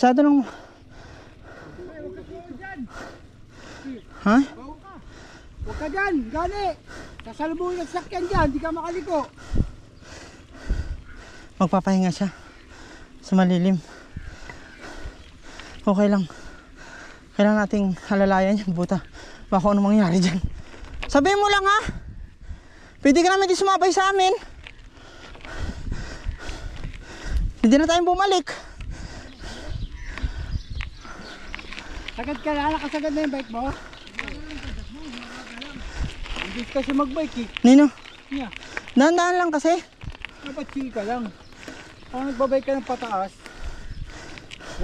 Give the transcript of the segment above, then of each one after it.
Masyado nang... Ha? Huwag ka dyan, gani. Sasalubungin ang sakyan dyan, di ka makaliko. Magpapahinga siya. Sa malilim. Okay lang. Kailangan nating halalayan yan, buta. Baka ano mangyari dyan. Sabihin mo lang ha. Pwede ka namin di sumabay sa amin. Hindi na tayong bumalik. Sagad ka na, nakasagad na yung bike mo. Hindi kasi magbike eh. Nino, Yeah. dahan-dahan lang kasi. Dapat chill ka lang. Kung nagbabike ka ng pataas,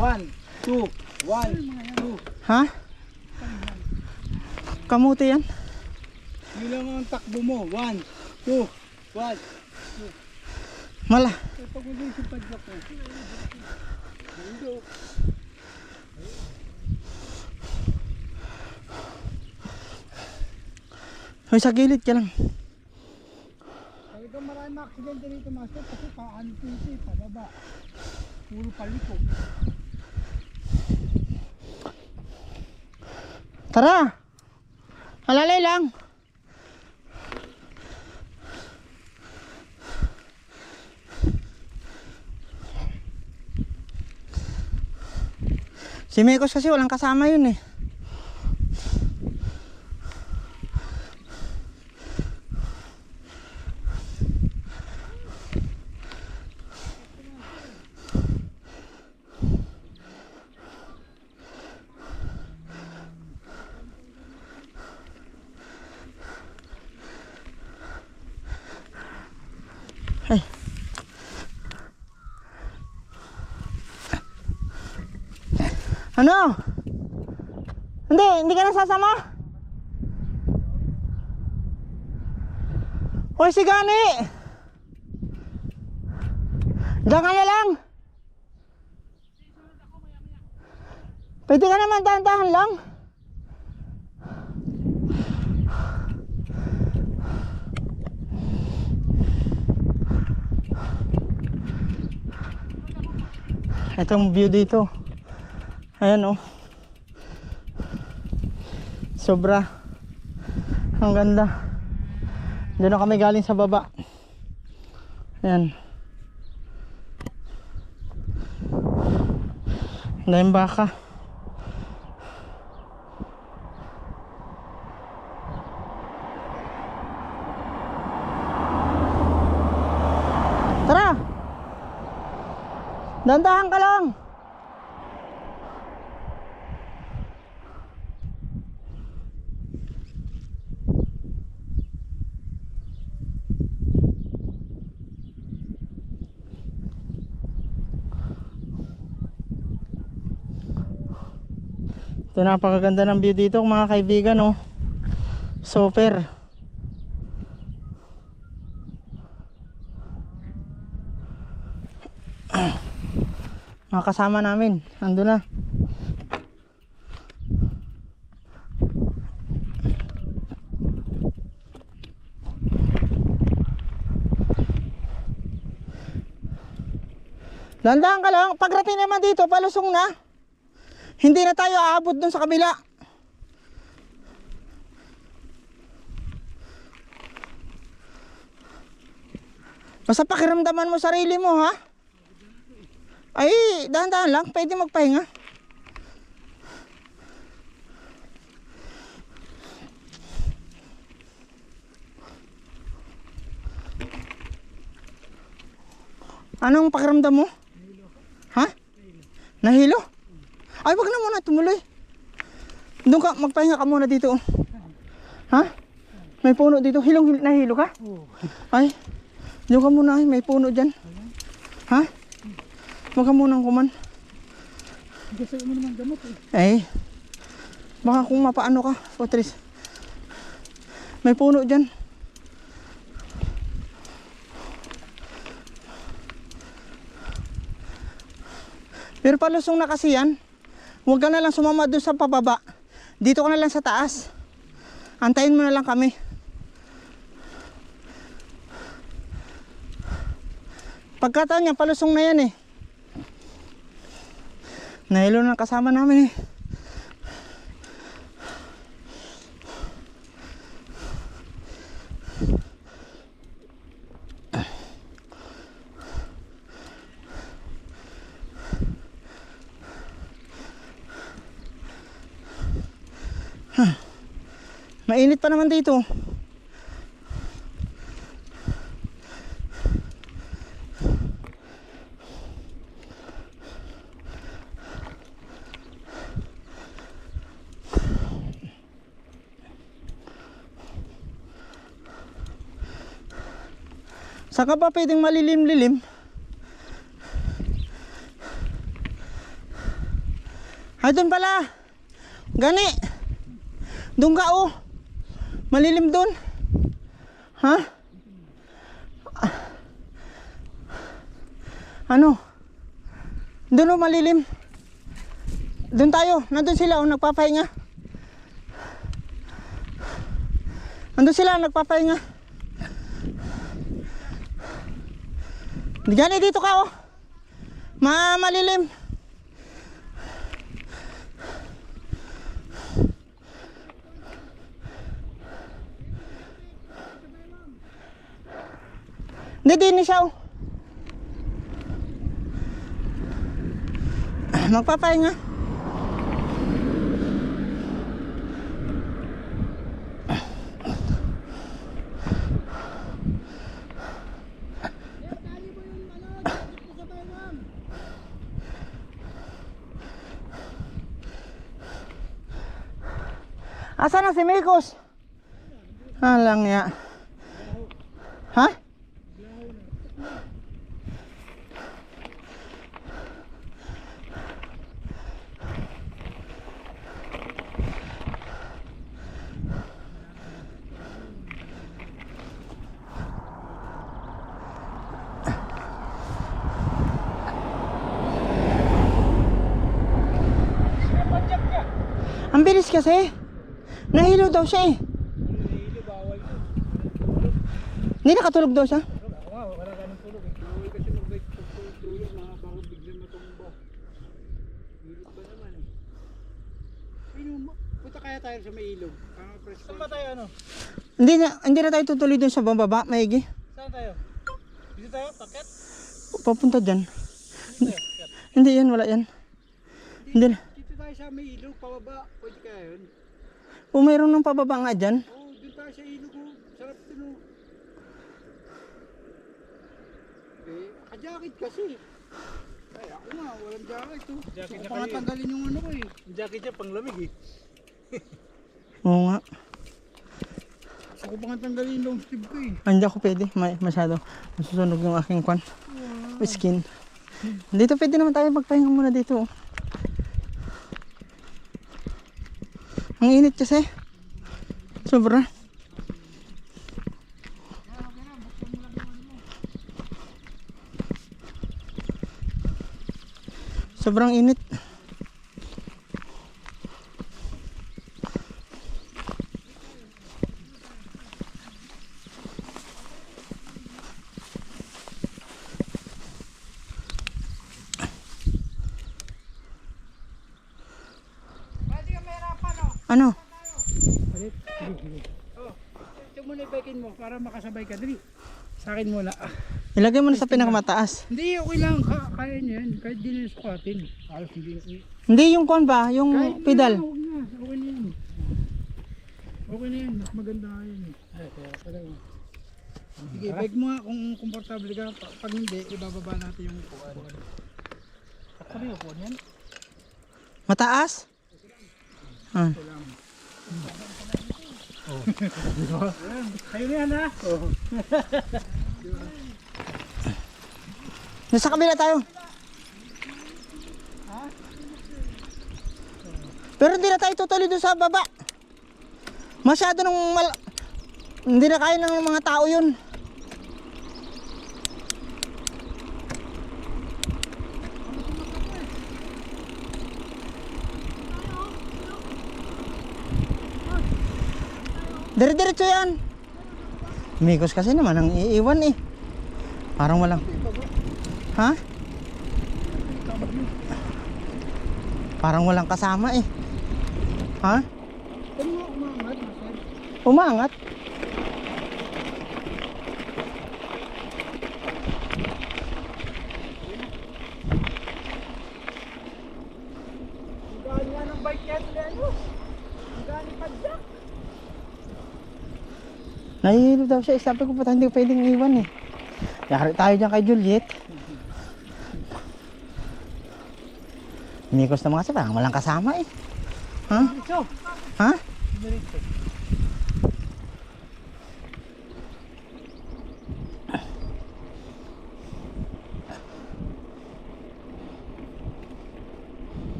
one, two, one, two. Ha? Kamuti yan. Yun lang ang takbo mo. One, two, one. Mala. Eh, pag mag yung padlock mo. Hindi. Hoy, sa gilid ka lang. Talagang maraming mga aksidente dito master kasi dito eh, pababa. Puro paliko. Tara! Halalay lang. Si Mekos kasi walang kasama yun eh. Ano? Hindi, hindi ka na sasama? Hoy, si Gani! Diyan ka na lang! Pwede ka naman dahan-dahan lang. Itong view dito. Ayan oh. Sobra. Ang ganda. Doon na kami galing sa baba. Ayan. Dahil baka. Tara! Dandahan ka lang! Ito napakaganda ng view dito mga kaibigan oh. Super. Mga kasama namin, ando na. Landaan ka lang, pagrating naman dito, palusong na. Hindi na tayo aabot dun sa kabila. Basta pakiramdaman mo sarili mo ha. Ay, dahan-dahan lang, pwede magpahinga. Anong pakiramdam mo? Ha? Nahilo? Ay, wag na muna tumuloy. Doon ka, magpahinga ka muna dito. Ha? May puno dito. Hilong, nahilo ka? Ay, doon ka muna. ay, May puno dyan. Ha? Huwag ka munang kuman. Kasi mo naman gamot eh. Ay, baka kung mapaano ka, Patris. May puno dyan. Pero palusong na kasi yan. Huwag ka na lang sumama doon sa pababa. Dito ka na lang sa taas. Antayin mo na lang kami. Pagkataon niya, palusong na yan eh. Nahilo na kasama namin eh. Mainit pa naman dito. Saka pa pwedeng malilim-lilim? Ay, doon pala. Gani. Doon ka, oh. Malilim doon. Ha? Ano? Doon, oh, malilim. Doon tayo. Nandun sila, oh, nagpapahinga. Nandun sila, nagpapahinga. Gani dito ka oh. Ma malilim. Hindi din siya oh. Magpapahinga. Asa na si Mikos? Alang ya. Bilis kasi. Nahilo daw siya eh. Hindi nakatulog daw siya. Punta kaya tayo sa may ilog. Saan ba tayo ano? Hindi na, hindi na tayo tutuloy dun sa baba, maigi. Saan tayo? Dito tayo? Paket? Papunta dyan. Hindi yan, wala yan. Hindi na. Tayo sa may ilog, pababa. Pwede kaya yun? Kung mayroon ng pababa nga dyan, Oo, dun tayo sa ilog oh. Sarap dun oh. Eh, kajakit kasi. Ay, ako nga, walang jacket oh. Jacket na kayo. tanggalin yung ano ko eh. Yung jacket niya pang lamig eh. oo nga. Gusto ko pa nga tanggalin yung long sleeve ko eh. Hindi ako pwede, may, masyado. Masusunog yung aking kwan. Skin. Dito pwede naman tayo magpahinga muna dito. oh. Ang init kasi. Sobra. Sobrang init. Ano? Palit? Oh, ito muna ibakin mo para makasabay ka. Dali. Sa akin muna. Ilagay mo na sa pinakamataas. Hindi, okay lang. Ka kaya niya yan. Kahit di sukatin. Alas hindi. Hindi yung kwan ba? Yung Kahit pedal. Na, huwag na. Okay na yan. Okay na yan. Mas maganda nga yan. Ay, kaya pala yun. Sige, bike mo nga kung komportable ka. Pa- Pag hindi, ibababa natin yung upuan. Ako na yung upuan yan. Mataas? Ah. Kayo na yan ha. Oh. Nasa kabila tayo. Pero hindi na tayo tutuloy doon sa baba. Masyado nung mal... Hindi na kaya ng mga tao yun. Dire-diretso yan. Mikos kasi naman ang iiwan eh. Parang walang... Ha? Parang walang kasama eh. Ha? Nga umangat. Ang nga ng bike yan, Leno. Ang gaan pa dyan. Nahihilo daw siya. eh. Sabi ko pa hindi ko pwedeng iwan eh. Yari tayo dyan kay Juliet. Umikos na mga sa parang walang kasama eh. Ha? Diretso. Ha?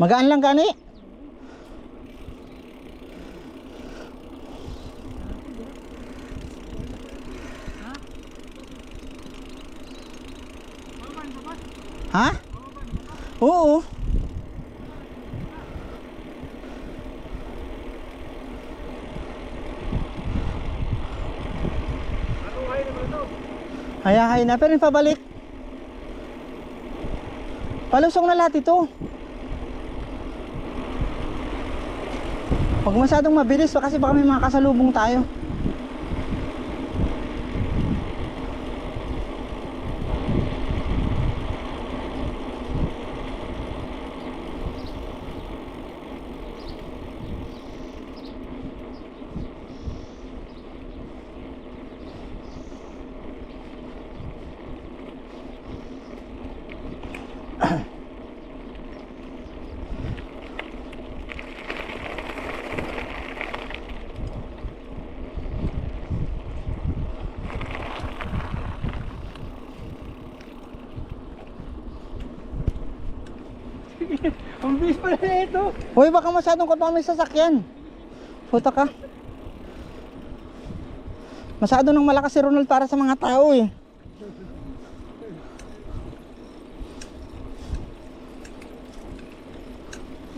Magaan lang gani. Ha? Oo. Hayahay na, pero pabalik. Palusong na lahat ito. Huwag masyadong mabilis kasi baka may mga kasalubong tayo. Ang bilis pala na ito. Hoy, baka masyadong katama may sasakyan. Puta ka. Masyado nang malakas si Ronald para sa mga tao eh.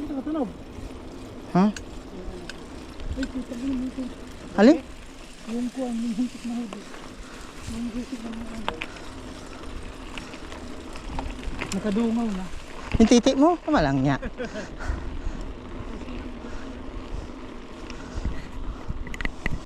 Nakatunog. Ha? Ay, mo. Alin? Yung ko, ang hintik na huli. Yung hintik na huli. Nakadungaw na. Yung titi mo? Tama lang niya.